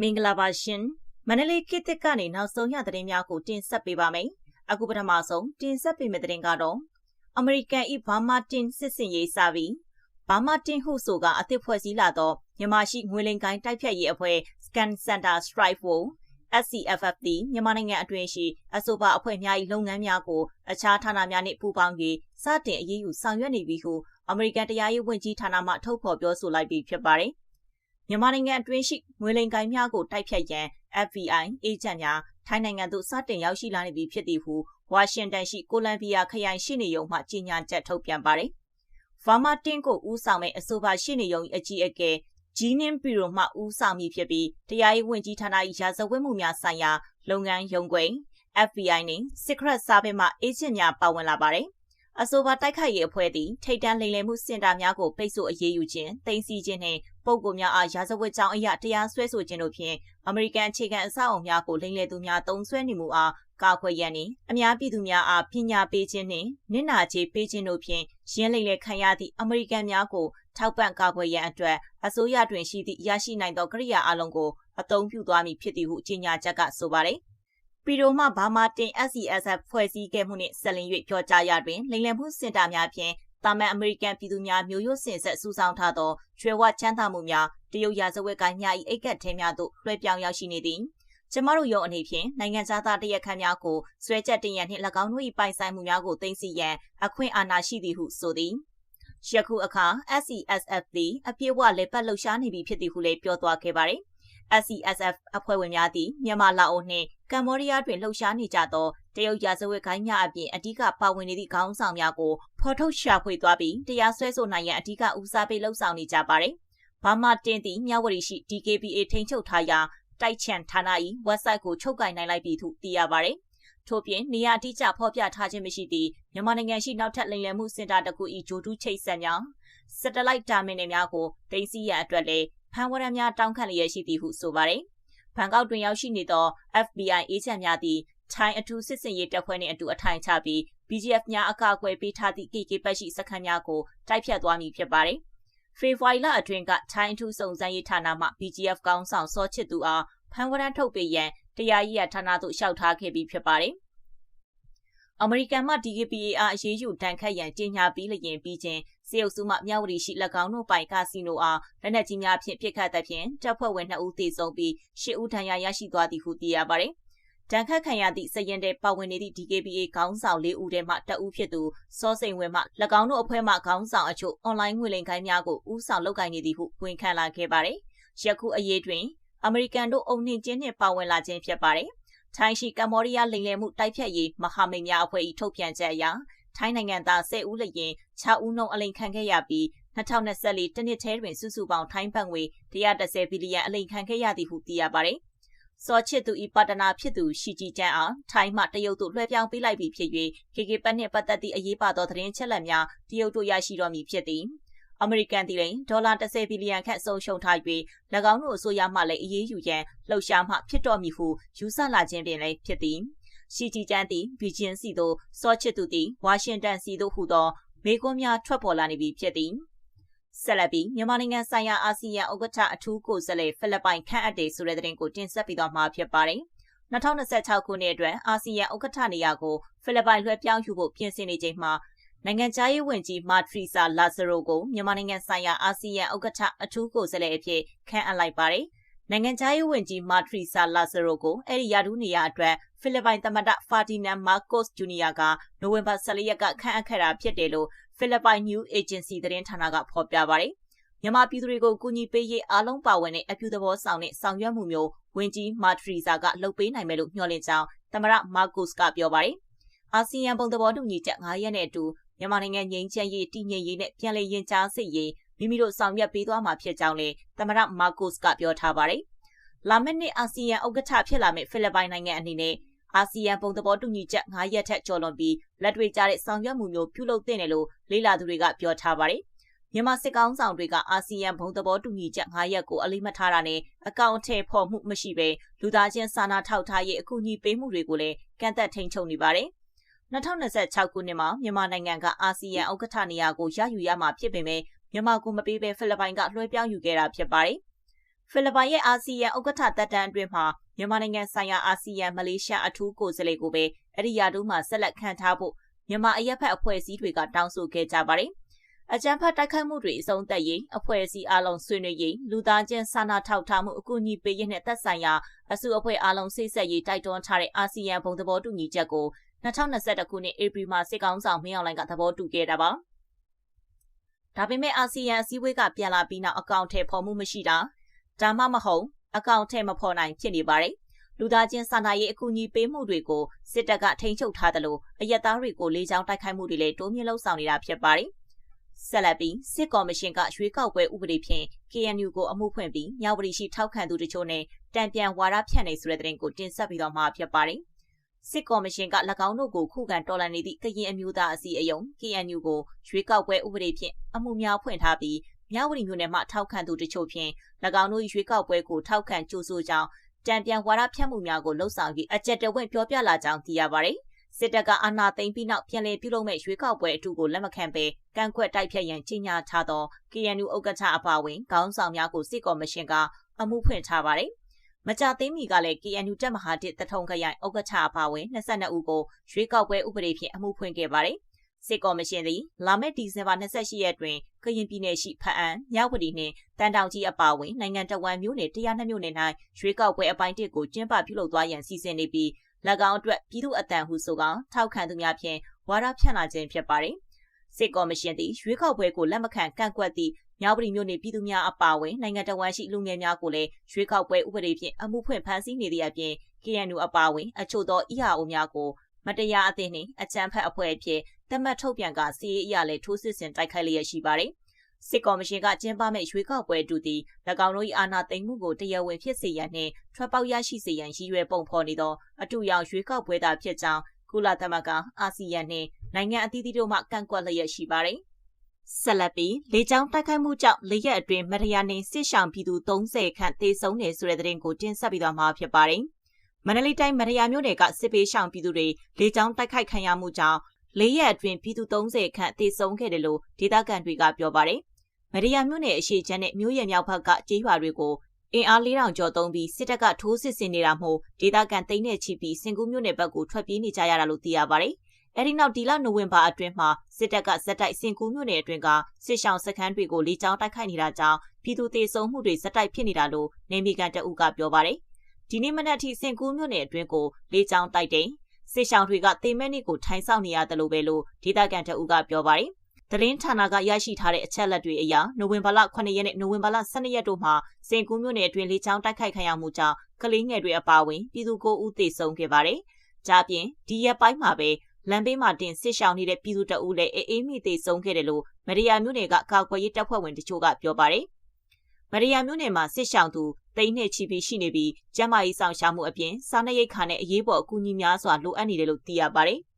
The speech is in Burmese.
မင်္ဂလာပါရှင်မန္တလေးခေတ်သစ်ကနေနောက်ဆုံးရသတင်းများကိုတင်ဆက်ပေးပါမယ်အခုပထမဆုံးတင်ဆက်ပေးမယ့်သတင်းကတော့အမေရိကန်ဤဘာမာတင်စစ်စင်ရေးစာပြီးဘာမာတင်ဟုဆိုကအသစ်ဖွဲ့စည်းလာသောမြန်မာရှိငွေလိမ်ကိုင်းတိုက်ဖြတ်ရေးအဖွဲ့ Scan Center Strike Force SCFF သည်မြန်မာနိုင်ငံအတွင်းရှိအဆိုပါအဖွဲ့များ၏လုပ်ငန်းများကိုအခြားဌာနများနှင့်ပူးပေါင်း၍စတင်အရေးယူဆောင်ရွက်နေပြီဟုအမေရိကန်တရားရေးဝန်ကြီးဌာနမှထုတ်ဖော်ပြောဆိုလိုက်ပြီးဖြစ်ပါတယ်။ မြန်မာနိုင်ငံအတွင်းရှိငွေလိမ်ကိုင်းများကိုတိုက်ဖြတ်ရန် FBI အေဂျင့်များထိုင်းနိုင်ငံသို့စတင်ရောက်ရှိလာနေပြီဖြစ်သည်ဟုဝါရှင်တန်ရှိကိုလံဘီယာခရိုင်ရှိနေရုံမှကြေညာချက်ထုတ်ပြန်ပါတယ်။ဗာမာတင်ကိုဦးဆောင်မဲ့အဆိုပါရှိနေရုံအကြီးအကဲဂျီနင်းဘီရိုမှဦးဆောင်မိဖြစ်ပြီးတရားရေးဝန်ကြီးဌာန၏ရာဇဝတ်မှုများဆိုင်ရာလုပ်ငန်းရုံးခွင် FBI နှင့် Secret Service မှအေဂျင့်များပါဝင်လာပါတယ်။ အဆိုပါတိုက်ခိုက်ရေးအဖွဲ့သည်ထိတ်တန့်လိမ်လည်မှုစင်တာများကိုပိတ်ဆို့အရေးယူခြင်း၊တင်စီခြင်းနှင့်ပုံကိုများအားရာဇဝတ်ကြောင်းအရာတရားစွဲဆိုခြင်းတို့ဖြင့်အမေရိကန်အခြေခံအဆောက်အုံများကိုလိမ်လည်သူများတုံးဆွဲနေမှုအားကာကွယ်ရန်နှင့်အများပြည်သူများအားပညာပေးခြင်းနှင့်နစ်နာကြေးပေးခြင်းတို့ဖြင့်ရင်းလိမ်လည်ခံရသည့်အမေရိကန်များကိုထောက်ပံ့ကာကွယ်ရန်အတွက်အစိုးရတွင်ရှိသည့်ရရှိနိုင်သောကိရိယာအလုံးကိုအသုံးပြုသွားမည်ဖြစ်သည်ဟုကြေညာချက်ကဆိုပါတယ်။ ပီရိုမှဘာမာတင် SCSF ဖွဲ့စည်းခဲ့မှုနှင့်ဆက်လင်း၍ပြောကြားရတွင်လိမ်လည်မှုစင်တာများဖြင့်တာမန်အမေရိကန်ပြည်သူများမျိုးရိုးစင်ဆက်စူးစောင်းထားသောကျွဲဝချမ်းသာမှုများတရုတ်ရာဇဝတ်ကိုင်းများ၏အိတ်ကတ်ထဲများသို့လွှဲပြောင်းရောက်ရှိနေသည်ကျမတို့ရုံအနေဖြင့်နိုင်ငံသားတရက်ခန့်များကိုဆွဲချက်တင်ရန်နှင့်၎င်းတို့၏ပိုင်ဆိုင်မှုများကိုသိသိရန်အခွင့်အာဏာရှိသည်ဟုဆိုသည်ယခုအခါ SCSF သည်အပြည့်အဝလက်ပတ်လှုပ်ရှားနေပြီဖြစ်သည်ဟုလည်းပြောသွားခဲ့ပါတယ်။ SCSF အဖွဲ့ဝင်များသည်မြန်မာလာအိုနှင့်ကမ္ဘောဒီးယားတွင်လှုပ်ရှားနေကြသောတရုတ်ရာဇဝတ်ခိုင်းများအပြင်အ धिक ပါဝင်နေသည့်ခေါင်းဆောင်များကိုဖော်ထုတ်ရှာဖွေသွားပြီးတရားစွဲဆိုနိုင်ရန်အ धिक ဦးစားပေးလှုပ်ဆောင်နေကြပါတယ်။ဘာမှတင်သည့်မြဝတီရှိ DKBA ထိန်းချုပ်ထားရာတိုက်ချန်ဌာန၏ website ကိုချုပ်ကင်နိုင်လိုက်ပြီဟုသိရပါတယ်။ထို့ပြင်နေရာအတိအကျဖော်ပြထားခြင်းမရှိသည့်မြန်မာနိုင်ငံရှိနောက်ထပ်လိမ်လည်မှုစင်တာတစ်ခု၏ဂျိုတူးချိတ်ဆက်များ satellite terminal များကိုတင်စီရန်အတွက်လည်း ဖန်ဝရံများတောင်းခံလျက်ရှိသည်ဟုဆိုပါတယ်။ဘန်ကောက်တွင်ရောက်ရှိနေသော FBI အေဂျင့်များသည်ထိုင်းအထူးစစ်စင်ရေးတပ်ဖွဲ့နှင့်အတူအထိုင်ချပြီး BGF များအကာအကွယ်ပေးထားသည့် KK ပတ်ရှိစခန်းများကိုတိုက်ဖြတ်သွားမည်ဖြစ်ပါတယ်။ဖေဖော်ဝါရီလအတွင်းကထိုင်းအထူးစုံစမ်းရေးဌာနမှ BGF ကောင်းဆောင်စောချစ်သူအားဖမ်းဝရမ်းထုတ်ပေးရန်တရားရေးရဌာနသို့လျှောက်ထားခဲ့ပြီးဖြစ်ပါတယ်။အမေရိကန်မှ DKPA အားအရေးယူတန်ခတ်ရန်ကြေညာပြီးလျင်ပြီးချင်း စေအုပ်စုမှမြောက်ဝတီရှိ၎င်းတို့ပိုင်ကာစီနိုအားလက်နက်ကြီးများဖြင့်ပစ်ခတ်သဖြင့်တပ်ဖွဲ့ဝင်2ဦးသေဆုံးပြီး10ဦးဒဏ်ရာရရှိသွားသည်ဟုသိရပါတယ်။တန်ခတ်ခံရသည့်စရင်တဲ့ပါဝင်နေသည့် DKBA ခေါင်းဆောင်၄ဦးထဲမှတဦးဖြစ်သူစောစိန်ဝင်းမှ၎င်းတို့အဖွဲ့မှခေါင်းဆောင်အချို့အွန်လိုင်းငွေလိမ်ခိုင်းများကိုဥဆောင်လုပ်ကိုင်နေသည်ဟုဝန်ခံလာခဲ့ပါတယ်။ယခုအရေးတွင်အမေရိကန်တို့အုံနှင်ခြင်းနှင့်ပါဝင်လာခြင်းဖြစ်ပါတယ်။ထိုင်းရှိကမ္ဘောဒီးယားလိမ်လည်မှုတိုက်ဖြတ်ရေးမဟာမိတ်များအဖွဲ့၏ထုတ်ပြန်ချက်အရ ထိုင်းနိုင်ငံသား10ဦးလျင်6ဦးနှုန်းအလိန်ခံခဲ့ရပြီး2024တနှစ်ထဲတွင်စုစုပေါင်းထိုင်းဘတ်ငွေ130ဘီလီယံအလိန်ခံခဲ့ရသည်ဟုသိရပါတယ်။စောချစ်သူဤပါတနာဖြစ်သူရှီဂျီကျန်းအားထိုင်းမှတရုတ်သို့လွှဲပြောင်းပေးလိုက်ပြီးဖြစ်၍ KK ပတ်နှင့်ပတ်သက်သည့်အရေးပါသောသတင်းချက်လက်များတရုတ်တို့ရရှိတော်မူဖြစ်သည်။အမေရိကန်ပြည်ရင်ဒေါ်လာ30ဘီလီယံခန့်ဆုံးရှုံးထား၍၎င်းတို့အစိုးရမှလည်းအရေးယူရန်လှုပ်ရှားမှဖြစ်တော်မူဟုယူဆလာခြင်းပင်လည်းဖြစ်သည် ရှိတီကျန်းသည်ဘီဂျင်စီသို့စောချစ်သူသည်ဝါရှင်တန်စီသို့ဟူသောမေကွန်းများထွက်ပေါ်လာနေပြီဖြစ်သည်ဆက်လက်ပြီးမြန်မာနိုင်ငံဆိုင်ရာအာဆီယံဥက္ကဋ္ဌအထူးကိုယ်စားလှယ်ဖိလစ်ပိုင်ခန့်အပ်တယ်ဆိုတဲ့သတင်းကိုတင်ဆက်ပြီးတော့မှာဖြစ်ပါတယ်2026ခုနှစ်အတွက်အာဆီယံဥက္ကဋ္ဌနေရာကိုဖိလစ်ပိုင်လွှဲပြောင်းယူဖို့ပြင်ဆင်နေချိန်မှာနိုင်ငံခြားရေးဝန်ကြီးမာထရီဆာလာဇရိုကိုမြန်မာနိုင်ငံဆိုင်ရာအာဆီယံဥက္ကဋ္ဌအထူးကိုယ်စားလှယ်အဖြစ်ခန့်အပ်လိုက်ပါတယ်။ နိုင်ငံခြားရေးဝန်ကြီးမာထရီဆာလာဇရိုကိုအဲ့ဒီယာဒူးနေရာအတွက်ဖိလစ်ပိုင်သမ္မတဖာဒီနန်မာကို့စ်ဂျူနီယာကနိုဝင်ဘာ14ရက်ကခန့်အပ်ခဲ့တာဖြစ်တယ်လို့ဖိလစ်ပိုင် News Agency သတင်းဌာနကဖော်ပြပါတယ်။မြန်မာပြည်သူတွေကိုကူညီပေးရေးအားလုံးပါဝင်တဲ့အပြုသဘောဆောင်တဲ့ဆောင်ရွက်မှုမျိုးဝန်ကြီးမာထရီဆာကလုပ်ပေးနိုင်မယ်လို့မျှော်လင့်ကြောင်းသမ္မတမာကို့စ်ကပြောပါတယ်။အာဆီယံပုံသဘောတူညီချက်9ရက်နဲ့အတူမြန်မာနိုင်ငံငြိမ်းချမ်းရေးတည်ငြိမ်ရေးနဲ့ပြန်လည်ရင်ကြားစေရေး မိမိတို့ဆောင်ရွက်ပေးသွားမှာဖြစ်ကြောင်းလည်းသမ္မတမာကိုစ်ကပြောထားပါတယ်။လာမယ့်နှစ်အာဆီယံဥက္ကဋ္ဌဖြစ်လာမယ့်ဖိလစ်ပိုင်နိုင်ငံအနေနဲ့အာဆီယံပုံသဘောတူညီချက်9ရက်ထက်ကျော်လွန်ပြီးလက်တွေ့ကျတဲ့ဆောင်ရွက်မှုမျိုးပြုလုပ်သင့်တယ်လို့လေးလာသူတွေကပြောထားပါတယ်။မြန်မာစစ်ကောင်ဆောင်တွေကအာဆီယံဘုံသဘောတူညီချက်9ရက်ကိုအလေးမထားတာနဲ့အကောင့်ထဲဖော်မှုမရှိဘဲလူသားချင်းစာနာထောက်ထားရေးအကူအညီပေးမှုတွေကိုလည်းကန့်သက်ထိန်ချုပ်နေပါတယ်။2026ခုနှစ်မှာမြန်မာနိုင်ငံကအာဆီယံဥက္ကဋ္ဌနေရာကိုရယူရမှာဖြစ်ပေမဲ့ မြန်မာကိုမပေးဘဲဖိလစ်ပိုင်ကလွှဲပြောင်းယူခဲ့တာဖြစ်ပါတယ်ဖိလစ်ပိုင်ရဲ့အာဆီယံဥက္ကဋ္ဌတပ်တန်းအတွင်းမှာမြန်မာနိုင်ငံဆိုင်ရာအာဆီယံမလေးရှားအထူးကိုယ်စားလှယ်ကိုပဲအဲ့ဒီရာထူးမှာဆက်လက်ခံထားဖို့မြန်မာအရက်ဖက်အဖွဲ့အစည်းတွေကတောင်းဆိုခဲ့ကြပါတယ်။အကြမ်းဖက်တိုက်ခိုက်မှုတွေအဆုံးသတ်ရေးအဖွဲ့အစည်းအလုံးဆွေးနွေးရေးလူသားချင်းစာနာထောက်ထားမှုအကူအညီပေးရေးနဲ့သက်ဆိုင်ရာအစုအဖွဲ့အလုံးစိတ်ဆက်ရေးတိုက်တွန်းထားတဲ့အာဆီယံဘုံသဘောတူညီချက်ကို2021ခုနှစ်ဧပြီမှာစစ်ကောင်ဆောင်မင်းအောင်လှိုင်ကသဘောတူခဲ့တာပါ။ ဒါပေမဲ့အာဆီယံအစည်းအဝေးကပြန်လာပြီးနောက်အကောင့်ထဲပေါ်မှုမရှိတာဒါမှမဟုတ်အကောင့်ထဲမဖော်နိုင်ဖြစ်နေပါတယ်။လူသားချင်းစာနာရေးအကူအညီပေးမှုတွေကိုစစ်တပ်ကထိန်းချုပ်ထားသလိုအရက်သားတွေကိုလေးချောင်းတိုက်ခိုက်မှုတွေလည်းတိုးမြင့်လှုံ့ဆော်နေတာဖြစ်ပါတယ်။ဆက်လက်ပြီးစစ်ကော်မရှင်ကရွေးကောက်ပွဲဥပဒေဖြင့် KNU ကိုအမှုဖွင့်ပြီးမြောက်ပရိရှိထောက်ခံသူတချို့နဲ့တံပြန်ဝါဒဖြန့်နေဆိုတဲ့တဲ့ရင်ကိုတင်ဆက်ပြီးတော့မှာဖြစ်ပါတယ်။ စစ်ကော်မရှင်က၎င်းတို့ကိုခုခံတော်လှန်နေသည့်ကရင်အမျိုးသားအစည်းအရုံး KNU ကိုရွေးကောက်ပွဲဥပဒေဖြင့်အမှုများဖွင့်ထားပြီးမြဝတီမြို့နယ်မှထောက်ခံသူတချို့ဖြင့်၎င်းတို့ရွေးကောက်ပွဲကိုထောက်ခံကြိုးဆိုကြောင်းတံပြန်ဝါဒဖြန့်မှုများကိုလှုံ့ဆော်ပြီးအကြက်တဝင့်ပြောပြလာကြောင်းသိရပါတယ်။စစ်တပ်ကအာဏာသိမ်းပြီးနောက်ပြန်လည်ပြုလုပ်မဲ့ရွေးကောက်ပွဲအထူးကိုလက်မခံဘဲကန့်ကွက်တိုက်ဖြတ်ရန်ကြီးညာထားသော KNU ဥက္ကဋ္ဌအပါအဝင်ခေါင်းဆောင်များကိုစစ်ကော်မရှင်ကအမှုဖွင့်ထားပါတယ်။ မကြသေးမီကလည်း KNU တက်မဟာတစ်တထုံခရိုင်ဥက္ကဋ္ဌအပါဝင်22ဦးကိုရွေးကောက်ပွဲဥပဒေဖြင့်အမှုဖွင့်ခဲ့ပါတယ်။စစ်ကော်မရှင်သည်လာမယ့်ဒီဇင်ဘာ28ရက်တွင်ကရင်ပြည်နယ်ရှိဖအံ၊မြောက်ဝတီနှင့်တန်တောင်ကြီးအပါဝင်နိုင်ငံတော်ဝန်မျိုးနယ်တရားနှမြို့နယ်၌ရွေးကောက်ပွဲအပိုင်းတစ်ကိုကျင်းပပြုလုပ်သွားရန်စီစဉ်နေပြီး၎င်းအတွက်ပြည်သူအတန်ဟုဆိုကောင်ထောက်ခံသူများဖြင့်ဝါဒဖြန့်လာခြင်းဖြစ်ပါတယ်။စစ်ကော်မရှင်သည်ရွေးကောက်ပွဲကိုလက်မခံကန့်ကွက်သည့် မြောက်ပရီမြို့နယ်ပြည်သူများအပါအဝင်နိုင်ငံတော်ဝန်ရှိလူငယ်များကိုလည်းရွေးကောက်ပွဲဥပဒေဖြင့်အမှုဖွင့်ဖမ်းဆီးနေသည့်အပြင် KNU အပါအဝင်အချို့သော EAO များကိုမတရားအသင်းနှင့်အကြမ်းဖက်အဖွဲ့အဖြစ်တမတ်ထုတ်ပြန်ကစီးရေးအရလည်းထိုးစစ်ဆင်တိုက်ခိုက်လျက်ရှိပါတယ်။စစ်ကော်မရှင်ကကျင်းပမဲ့ရွေးကောက်ပွဲတူသည်၎င်းတို့၏အာဏာသိမ်းမှုကိုတရားဝင်ဖြစ်စေရန်နှင့်ထွက်ပေါက်ရရှိစေရန်ရည်ရွယ်ပုံဖော်နေသောအတူရောင်ရွေးကောက်ပွဲသာဖြစ်ကြောင်းကုလသမဂ္ဂအာဆီယံနှင့်နိုင်ငံအသီးသီးတို့မှကန့်ကွက်လျက်ရှိပါတယ်။ ဆက်လက်ပြီးလေကြောင်းတိုက်ခိုက်မှုကြောင့်လေရက်အတွင်းမရယာနေစစ်ဆောင်ပြည်သူ30ခန့်သေဆုံးနေဆိုတဲ့သတင်းကိုတင်ဆက်ပြီးတော့မှာဖြစ်ပါတယ်။မန္တလေးတိုင်းမရယာမြို့နယ်ကစစ်ပေးဆောင်ပြည်သူတွေလေကြောင်းတိုက်ခိုက်ခံရမှုကြောင့်လေရက်အတွင်းပြည်သူ30ခန့်သေဆုံးခဲ့တယ်လို့ဒေသခံတွေကပြောပါတယ်။မရယာမြို့နယ်အရှိချမ်းနဲ့မြို့ရဲ့မြောက်ဘက်ကကြေးရွာတွေကိုအင်အား4000ကျော်သုံးပြီးစစ်တပ်ကထိုးစစ်ဆင်နေတာမို့ဒေသခံသိန်းနဲ့ချီပြီးစင်ကူးမြို့နယ်ဘက်ကိုထွက်ပြေးနေကြရတာလို့သိရပါတယ်။ အဲဒီနောက်ဒီလနိုဝင်ဘာအတွင်းမှာစစ်တပ်ကဇက်တိုက်စင်ကူးမြို့နယ်အတွင်းကစစ်ရှောင်းစခန်းတွေကိုလေကြောင်းတိုက်ခိုက်နေတာကြောင့်ပြည်သူတေဆုံးမှုတွေဇက်တိုက်ဖြစ်နေတာလို့နေမီကန်တအုပ်ကပြောပါတယ်။ဒီနေ့မနက်ထိစင်ကူးမြို့နယ်အတွင်းကိုလေကြောင်းတိုက်တဲ့စစ်ရှောင်းတွေကတေမဲနစ်ကိုထိုင်ဆောင်နေရတယ်လို့ပဲလို့ဒေသခံတအုပ်ကပြောပါတယ်။သတင်းဌာနကရရှိထားတဲ့အချက်လက်တွေအရနိုဝင်ဘာလ9ရက်နဲ့နိုဝင်ဘာလ12ရက်တို့မှာစင်ကူးမြို့နယ်အတွင်းလေကြောင်းတိုက်ခိုက်ခံရမှုကြောင့်ကလေးငယ်တွေအပါအဝင်ပြည်သူ9ဦးသေဆုံးခဲ့ပါတယ်။ကြားပြင်ဒီရက်ပိုင်းမှာပဲ လမ်းဘေးမှာတင်စစ်ရှောင်နေတဲ့ပြည်သူတအုပ်လည်းအေးအေးမိသေးဆုံးခဲ့တယ်လို့မရိယာမြို့နယ်ကကာကွယ်ရေးတပ်ဖွဲ့ဝင်တချို့ကပြောပါတယ်။မရိယာမြို့နယ်မှာစစ်ရှောင်သူတိန်းနဲ့ချီပြီးရှိနေပြီးကျန်းမာရေးဆောင်ရှားမှုအပြင်စားနပ်ရိက္ခာနဲ့အရေးပေါ်အကူအညီများစွာလိုအပ်နေတယ်လို့သိရပါတယ်။